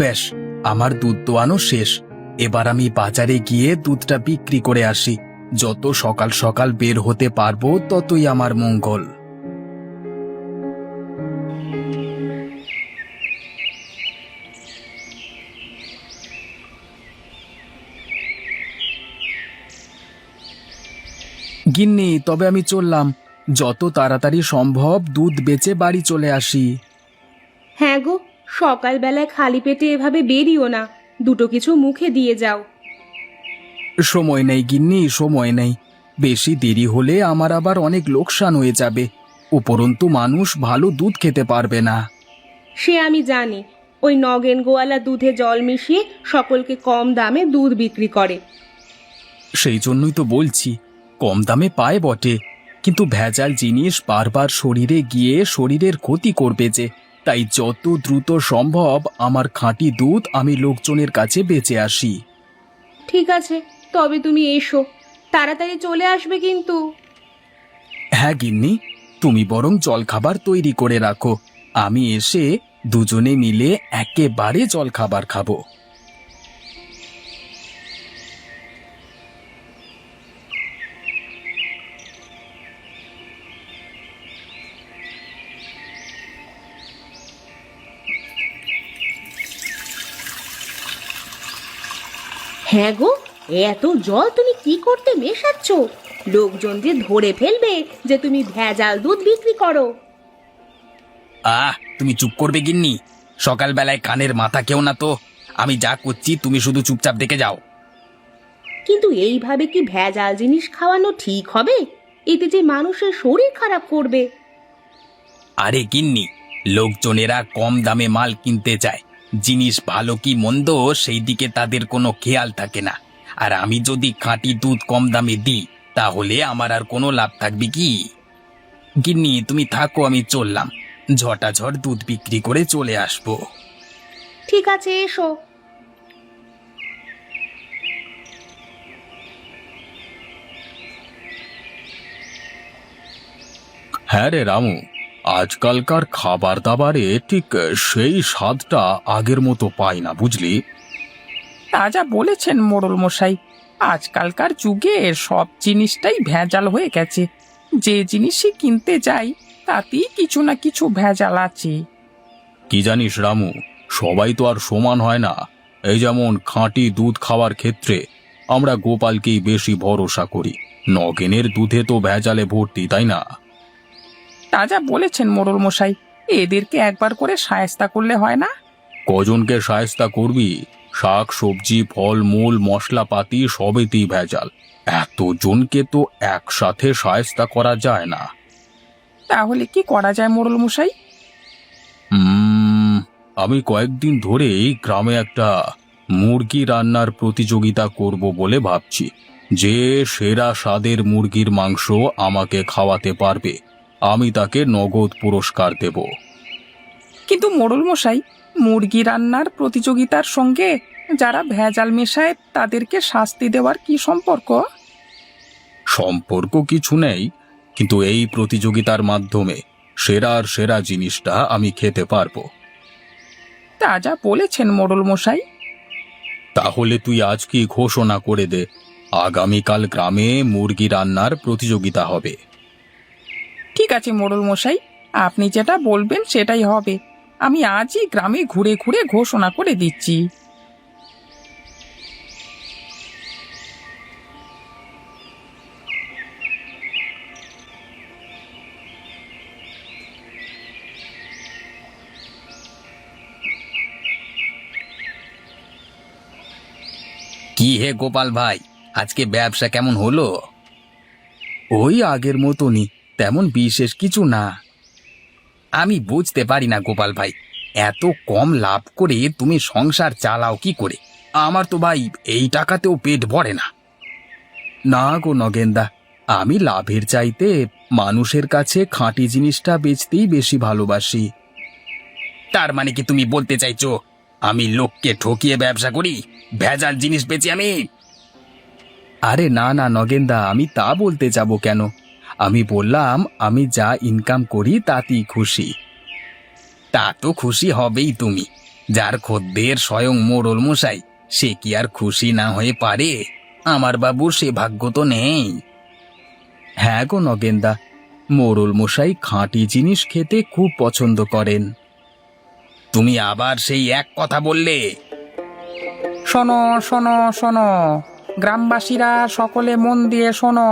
ব্যাস আমার দুধ দোয়ানো শেষ। এবার আমি বাজারে গিয়ে দুধটা বিক্রি করে আসি। যত সকাল সকাল বের হতে পারব, ততই আমার মঙ্গল। গিন্নি, তবে আমি চললাম। যত তাড়াতাড়ি সম্ভব দুধ বেচে বাড়ি চলে আসি। হ্যাঁ গো সকালবেলায় খালি পেটে এভাবে বেরিও না। দুটো কিছু মুখে দিয়ে যাও। সময় নেই গিন্নি সময় নেই। বেশি দেরি হলে আমার আবার অনেক লোকসান হয়ে যাবে। উপরন্তু মানুষ ভালো দুধ খেতে পারবে না। সে আমি জানি ওই নগেন গোয়ালা দুধে জল মিশিয়ে সকলকে কম দামে দুধ বিক্রি করে। সেই জন্যই তো বলছি কম দামে পায় বটে। কিন্তু ভেজাল জিনিস বারবার শরীরে গিয়ে শরীরের ক্ষতি করবে যে। তাই যত দ্রুত সম্ভব আমার খাঁটি দুধ আমি লোকজনের কাছে বেঁচে আসি। ঠিক আছে তবে তুমি এসো। তাড়াতাড়ি চলে আসবে কিন্তু। হ্যাঁ গিন্নি তুমি বরং জলখাবার তৈরি করে রাখো। আমি এসে দুজনে মিলে একেবারে জলখাবার খাব। হ্যাঁ গো এত জল তুমি কি করতে মেশাচ্ছ? লোকজন যে ধরে ফেলবে যে তুমি ভেজাল দুধ বিক্রি করো। আহ তুমি চুপ করবে গিন্নি। সকালবেলায় কানের মাথা কেউ না তো। আমি যা করছি তুমি শুধু চুপচাপ দেখে যাও। কিন্তু এইভাবে কি ভেজাল জিনিস খাওয়ানো ঠিক হবে? এতে যে মানুষের শরীর খারাপ করবে। আরে গিন্নি লোকজনেরা কম দামে মাল কিনতে চায়। জিনিস ভালো কি মন্দ সেই দিকে তাদের কোনো খেয়াল থাকে না। আর আমি যদি খাঁটি দুধ কম দামে দিই তাহলে আমার আর কোনো লাভ থাকবে কি? গিন্নি তুমি থাকো আমি চললাম। ঝটাঝট দুধ বিক্রি করে চলে আসব। ঠিক আছে এসো। হ্যাঁ রে রামু আজকালকার খাবার দাবারে ঠিক সেই স্বাদটা আগের মতো পাই না বুঝলি? তা যা বলেছেন মোড়ল মশাই আজকালকার যুগে সব জিনিসটাই ভেজাল হয়ে গেছে। যে জিনিসই কিনতে যাই তাতেই কিছু না কিছু ভেজাল আছে। কি জানিস রামু সবাই তো আর সমান হয় না। এই যেমন খাঁটি দুধ খাওয়ার ক্ষেত্রে আমরা গোপালকেই বেশি ভরসা করি। নগেনের দুধে তো ভেজালে ভর্তি তাই না? তা যা বলেছেন মোড়ল মশাই এদেরকে একবার করে সায়স্তা করলে হয় না? কজনকে সায়স্তা করবি? শাক সবজি ফল মূল মশলাপাতি সবেতেই ভেজাল। এতজনকে তো একসাথে সায়স্তা করা যায় না। তাহলে কি করা যায় মোড়ল মশাই? উম, আমি কয়েকদিন ধরেই গ্রামে একটা মুরগি রান্নার প্রতিযোগিতা করব বলে ভাবছি। যে সেরা স্বাদের মুরগির মাংস আমাকে খাওয়াতে পারবে। আমি তাকে নগদ পুরস্কার দেব। কিন্তু মোড়ল মশাই মুরগি রান্নার প্রতিযোগিতার সঙ্গে যারা ভেজাল মেশায় তাদেরকে শাস্তি দেওয়ার কি সম্পর্ক? সম্পর্ক কিছু নেই কিন্তু এই প্রতিযোগিতার মাধ্যমে সেরার সেরা জিনিসটা আমি খেতে পারব। তা যা বলেছেন মোড়ল মশাই। তাহলে তুই আজকে ঘোষণা করে দে আগামীকাল গ্রামে মুরগি রান্নার প্রতিযোগিতা হবে। আছে মোড়ল মশাই। আপনি যেটা বলবেন সেটাই হবে। আমি আজই গ্রামে ঘুরে ঘুরে ঘোষণা করে দিচ্ছি। কি হে গোপাল ভাই? আজকে ব্যবসা কেমন হলো? ওই আগের মতনই। তেমন বিশেষ কিছু না। আমি বুঝতে পারি না, গোপাল ভাই। এত কম লাভ করে তুমি সংসার চালাও কি করে? আমার তো ভাই এই টাকাতেও পেট ভরে না। না গো নগেন্দা, আমি লাভের চাইতে মানুষের কাছে খাঁটি জিনিসটা বেচতেই বেশি ভালোবাসি। তার মানে কি তুমি বলতে চাইছো, আমি লোককে ঠকিয়ে ব্যবসা করি, ভেজাল জিনিস বেচি আমি? আরে না না নগেন্দা, আমি তা বলতে যাব কেন? আমি বললাম, আমি যা ইনকাম করি তাতেই খুশি। তা তো খুশি হবেই তুমি। যার খদ্দের স্বয়ং মোড়ল মশাই, সে কি আর খুশি না হয়ে পারে? আমার বাবুর সে ভাগ্য তো নেই। হ্যাঁ গো নগেন্দা, মোড়ল মশাই খাঁটি জিনিস খেতে খুব পছন্দ করেন। তুমি আবার সেই এক কথা বললে। শোনো শোনো শোনো, গ্রামবাসীরা সকলে মন দিয়ে শোনো।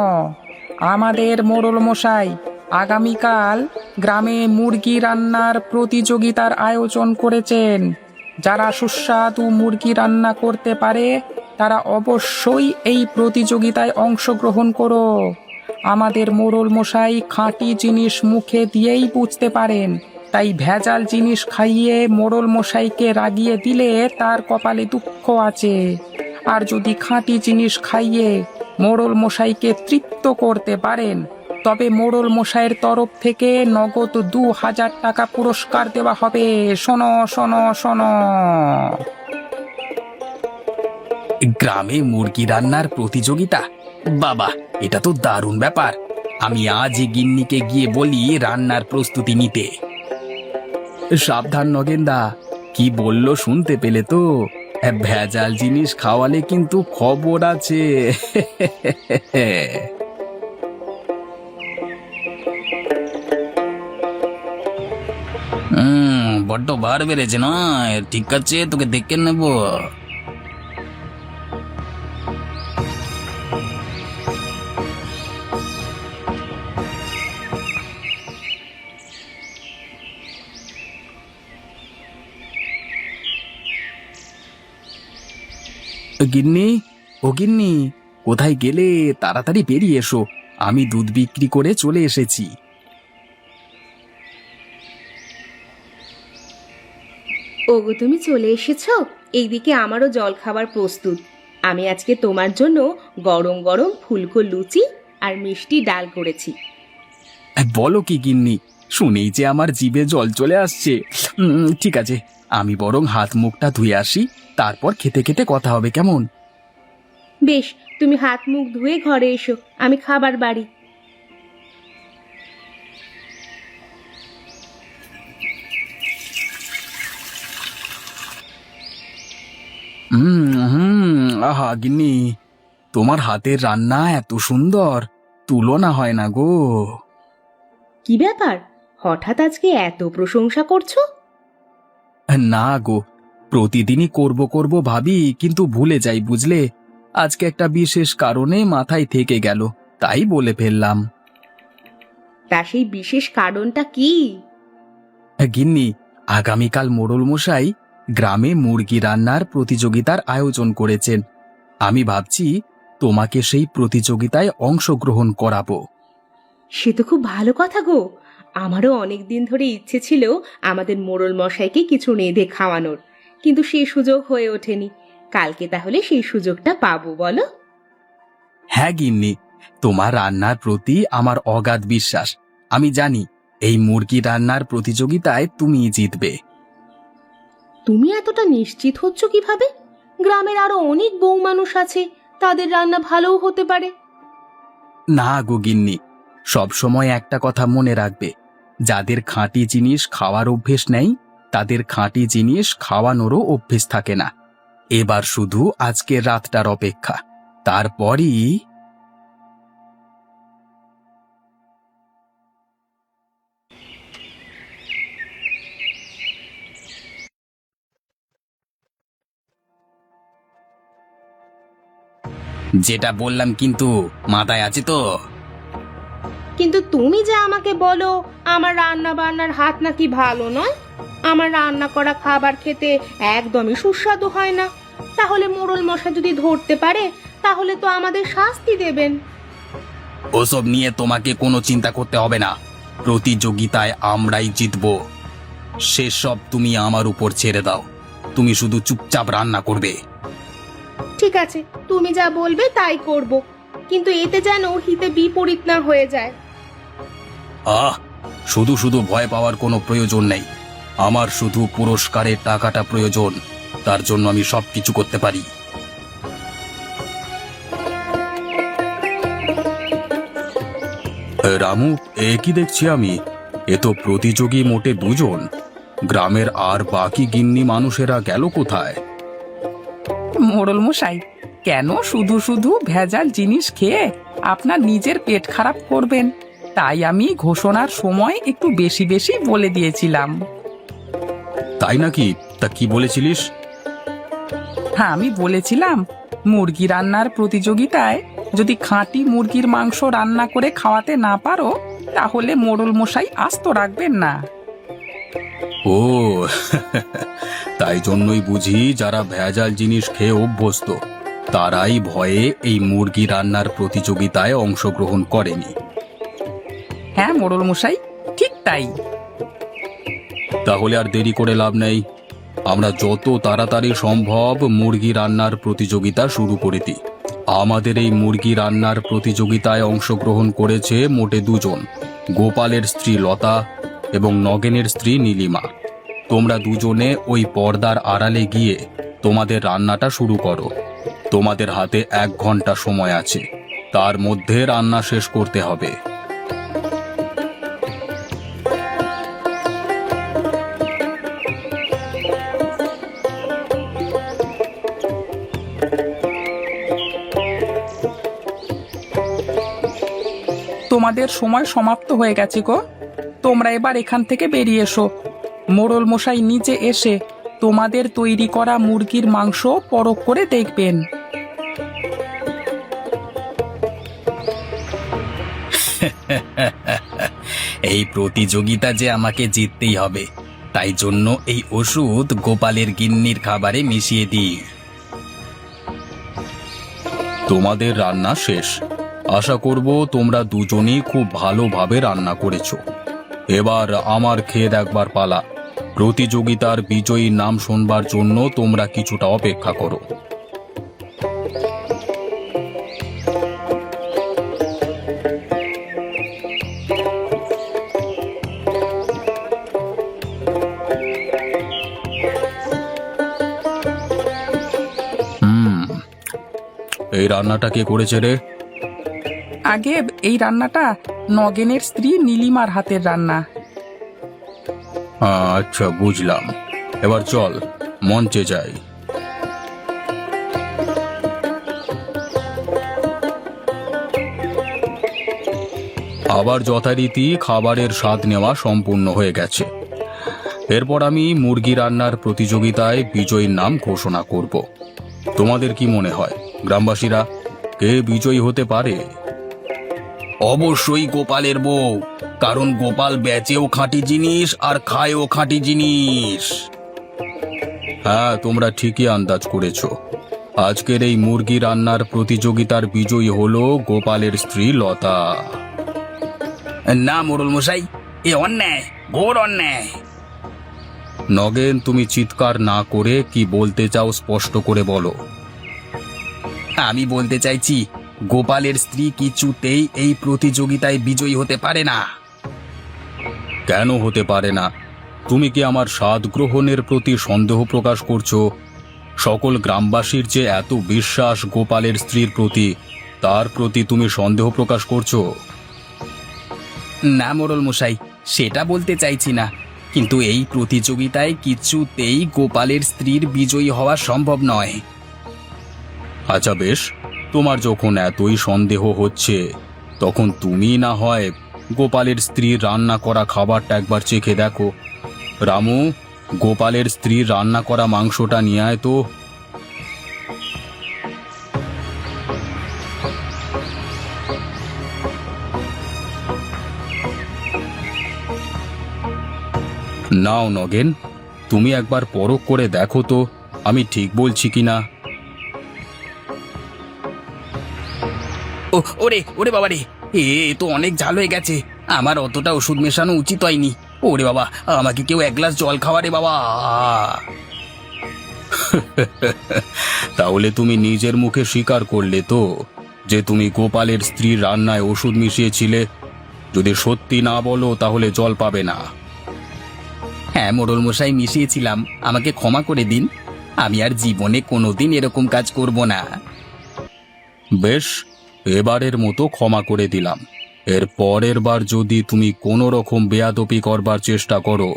আমাদের মোড়ল মশাই আগামীকাল গ্রামে মুরগি রান্নার প্রতিযোগিতার আয়োজন করেছেন। যারা সুস্বাদু মুরগি রান্না করতে পারে, তারা অবশ্যই এই প্রতিযোগিতায় অংশগ্রহণ করো। আমাদের মোড়ল মশাই খাঁটি জিনিস মুখে দিয়েই বুঝতে পারেন। তাই ভেজাল জিনিস খাইয়ে মোড়ল মশাইকে রাগিয়ে দিলে তার কপালে দুঃখ আছে। আর যদি খাঁটি জিনিস খাইয়ে মোড়ল মশাইকে তৃপ্ত করতে পারেন। তবে মোড়ল মশাইয়ের তরফ থেকে নগদ দু হাজার টাকা পুরস্কার দেওয়া হবে। শোনো শোনো শোনো। গ্রামে মুরগি রান্নার প্রতিযোগিতা? বাবা, এটা তো দারুণ ব্যাপার। আমি আজই গিন্নিকে গিয়ে বলি রান্নার প্রস্তুতি নিতে। সাবধান নগেন্দা, কি বলল শুনতে পেলে তো। ভেজাল জিনিস খাওয়ালে কিন্তু খবর আছে। হুম, বড্ড বার বেড়েছে না। ঠিক আছে, তোকে দেখে নেব। গিন্নি ও গিন্নি কোথায় গেলে তাড়াতাড়ি বেরিয়ে এসো। আমি দুধ বিক্রি করে চলে এসেছি। ওগো তুমি চলে এসেছ? এইদিকে আমারও জল খাবার প্রস্তুত। আমি আজকে তোমার জন্য গরম গরম ফুলকো লুচি আর মিষ্টি ডাল করেছি। বলো কি গিন্নি শুনেই যে আমার জিভে জল চলে আসছে। উম, ঠিক আছে আমি বরং হাত মুখটা ধুয়ে আসি। তারপর খেতে খেতে কথা হবে কেমন? বেশ তুমি হাত মুখ ধুয়ে ঘরে এসো আমি খাবার বাড়ি। হুম হুম আহা গিন্নি তোমার হাতের রান্না এত সুন্দর তুলনা হয় না গো। কি ব্যাপার? হঠাৎ আজকে এত প্রশংসা করছ? না গো প্রতিদিনই করব করব ভাবি কিন্তু ভুলে যাই বুঝলে? আজকে একটা বিশেষ কারণে মাথায় থেকে গেল তাই বলে ফেললাম। তা সেই বিশেষ কারণটা কি? গিন্নি আগামীকাল মোড়ল মশাই গ্রামে মুরগি রান্নার প্রতিযোগিতার আয়োজন করেছেন। আমি ভাবছি তোমাকে সেই প্রতিযোগিতায় অংশগ্রহণ করাবো। সে তো খুব ভালো কথা গো। আমারও অনেক দিন ধরে ইচ্ছে ছিল আমাদের মোড়ল মশাইকে কিছু নেদে খাওয়ানোর। কিন্তু সেই সুযোগ হয়ে ওঠেনি। কালকে তাহলে সেই সুযোগটা পাবো বলো? হ্যাঁ গিন্নি তোমার রান্নার প্রতি আমার অগাধ বিশ্বাস। আমি জানি এই মুরগি রান্নার প্রতিযোগিতায় তুমি জিতবে। তুমি এতটা নিশ্চিত হচ্ছ কীভাবে? গ্রামের আরও অনেক বউ মানুষ আছে তাদের রান্না ভালোও হতে পারে। না গো গিন্নি সবসময় একটা কথা মনে রাখবে। যাদের খাঁটি জিনিস খাওয়ার অভ্যেস নেই তাদের খাঁটি জিনিস খাওয়ানোরও অভ্যেস থাকে না। এবার শুধু আজকের রাতটার অপেক্ষা। তারপরই যেটা বললাম কিন্তু মাথায় আছে তো? কিন্তু তুমি যে আমাকে বলো আমার রান্না বান্নার হাত নাকি ভালো নয়? আমার রান্না করা খাবার খেতে একদমই সুস্বাদু হয় না। তাহলে মোড়ল মশা যদি ধরতে পারে তাহলে তো আমাদের শাস্তি দেবেন। ওসব নিয়ে তোমাকে কোনো চিন্তা করতে হবে না। প্রতিযোগিতায় আমরাই জিতব। সেসব তুমি আমার উপর ছেড়ে দাও। তুমি শুধু চুপচাপ রান্না করবে। ঠিক আছে তুমি যা বলবে তাই করব। কিন্তু এতে যেন হিতে বিপরীত না হয়ে যায়। আহ, শুধু শুধু ভয় পাওয়ার কোনো প্রয়োজন নেই। আমার শুধু পুরস্কারের টাকাটা প্রয়োজন। তার জন্য আমি সব কিছু করতে পারি। রামু, এ কি দেখছি আমি? এ তো প্রতিযোগী মোটে দুজন। গ্রামের আর বাকি গিন্নি মানুষেরা গেল কোথায়? মোড়ল মশাই কেন শুধু শুধু ভেজাল জিনিস খেয়ে আপনার নিজের পেট খারাপ করবেন? তাই আমি ঘোষণার সময় একটু বেশি বেশি বলে দিয়েছিলাম। তাই নাকি? তা কি বলেছিলিস? হ্যাঁ আমি বলেছিলাম মুরগি রান্নার প্রতিযোগিতায় যদি খাঁটি মুরগির মাংস রান্না করে খাওয়াতে না পারো তাহলে মোড়ল মশাই আস্ত রাখবেন না। ও তাই জন্যই বুঝি যারা ভেজাল জিনিস খেয়ে অভ্যস্ত তারাই ভয়ে এই মুরগি রান্নার প্রতিযোগিতায় অংশগ্রহণ করেনি। হ্যাঁ মোড়ল মশাই, ঠিক তাই। তাহলে আর দেরি করে লাভ নেই। আমরা যত তাড়াতাড়ি সম্ভব মুরগি রান্নার প্রতিযোগিতা শুরু করে দিই। আমাদের এই মুরগি রান্নার প্রতিযোগিতায় অংশগ্রহণ করেছে মোটে দুজন, গোপালের স্ত্রী লতা এবং নগেনের স্ত্রী নীলিমা। তোমরা দুজনে ওই পর্দার আড়ালে গিয়ে তোমাদের রান্নাটা শুরু করো। তোমাদের হাতে এক ঘণ্টা সময় আছে। তার মধ্যে রান্না শেষ করতে হবে। তোমাদের সময় সমাপ্ত হয়ে গেছে গো। তোমরা এবার এখান থেকে বেরিয়ে এসো। মোড়ল মশাই নিচে এসে তোমাদের তৈরি করা মুরগির মাংস পরখ করে দেখবেন। এই প্রতিযোগিতা যে আমাকে জিততেই হবে তাই জন্য এই ওষুধ গোপালের গিন্নির খাবারে মিশিয়ে দিই। তোমাদের রান্না শেষ। আশা করব তোমরা দুজনেই খুব ভালোভাবে রান্না করেছ। এবার আমার খেয়ে দেখবার পালা। প্রতিযোগিতার বিজয়ীর নাম শুনবার জন্য তোমরা কিছুটা অপেক্ষা করো। এই রান্নাটা কে করেছে রে? আগে এই রান্নাটা নগেনের স্ত্রী নীলিমার হাতের রান্না। আচ্ছা বুঝলাম। এবার চল, মঞ্চে যাই। আবার যথারীতি খাবারের স্বাদ নেওয়া সম্পূর্ণ হয়ে গেছে। এরপর আমি মুরগি রান্নার প্রতিযোগিতায় বিজয়ীর নাম ঘোষণা করব। তোমাদের কি মনে হয়, গ্রামবাসীরা, কে বিজয়ী হতে পারে? অবশ্যই গোপালের বউ, কারণ গোপাল বেচেও খাঁটি জিনিস আর খায়ও খাঁটি জিনিস। হ্যাঁ তোমরা ঠিকই আন্দাজ করেছ। আজকের এই মুরগি রান্নার প্রতিযোগিতার বিজয়ী হলো গোপালের স্ত্রী লতা। না মোড়ল মশাই এ অন্যায়, ঘোর অন্যায়। নগেন, তুমি চিৎকার না করে কি বলতে চাও স্পষ্ট করে বলো। আমি বলতে চাইছি গোপালের স্ত্রী কিছুতেই এই প্রতিযোগিতায় বিজয়ী হতে পারে না। কেন হতে পারে না? তুমি কি আমার স্বাদ গ্রহণের প্রতি সন্দেহ প্রকাশ করছ? সকল গ্রামবাসীর যে এত বিশ্বাস গোপালের স্ত্রীর প্রতি তার প্রতি তুমি সন্দেহ প্রকাশ করছ? না মোড়ল মশাই সেটা বলতে চাইছি না। কিন্তু এই প্রতিযোগিতায় কিছুতেই গোপালের স্ত্রীর বিজয়ী হওয়া সম্ভব নয়। আচ্ছা বেশ। তোমার যখন এতই সন্দেহ হচ্ছে, তখন তুমি না হয় গোপালের স্ত্রীর রান্না করা খাবারটা একবার চেখে দেখো। রামু, গোপালের স্ত্রীর রান্না করা মাংসটা নিয়ে আয় তো। নাও নগেন, তুমি একবার পরখ করে দেখো তো, আমি ঠিক বলছি কিনা। ও, ওরে ওরে বাবা রে এ, তো অনেক ঝাল হয়ে গেছে। আমার অতটা ওষুধ মেশানো উচিত হয়নি। ওরে বাবা, আমাকে কেউ এক গ্লাস জল খাওয়া রে বাবা। তাহলে তুমি নিজের মুখে স্বীকার করলে তো যে তুমি গোপালের স্ত্রীর রান্নায় ওষুধ মিশিয়েছিলে। যদি সত্যি না বলো, তাহলে জল পাবে না। হ্যাঁ মোড়ল মশাই, মিশিয়েছিলাম। আমাকে ক্ষমা করে দিন। আমি আর জীবনে কোনোদিন এরকম কাজ করব না। বেশ এবারের মতো ক্ষমা করে দিলাম। এর পরের বার যদি তুমি কোনো রকম বেয়াদপি করবার চেষ্টা করো,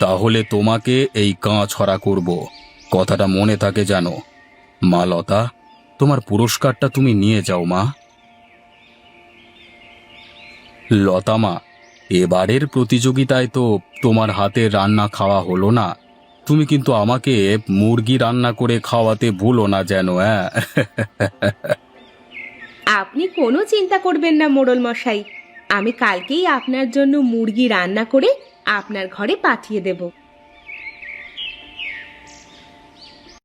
তাহলে তোমাকে এই কাঁ ছড়া করব। কথাটা মনে থাকে জানো। মা লতা, তোমার পুরস্কারটা তুমি নিয়ে যাও, মা। লতা মা, এবারের প্রতিযোগিতায় তো তোমার হাতের রান্না খাওয়া হলো না। তুমি কিন্তু আমাকে মুরগি রান্না করে খাওয়াতে ভুলো না যেন হ্যাঁ আপনি কোনো চিন্তা করবেন না, মোড়ল মশাই। আমি কালকেই আপনার জন্য মুরগি রান্না করে আপনার ঘরে পাঠিয়ে দেব।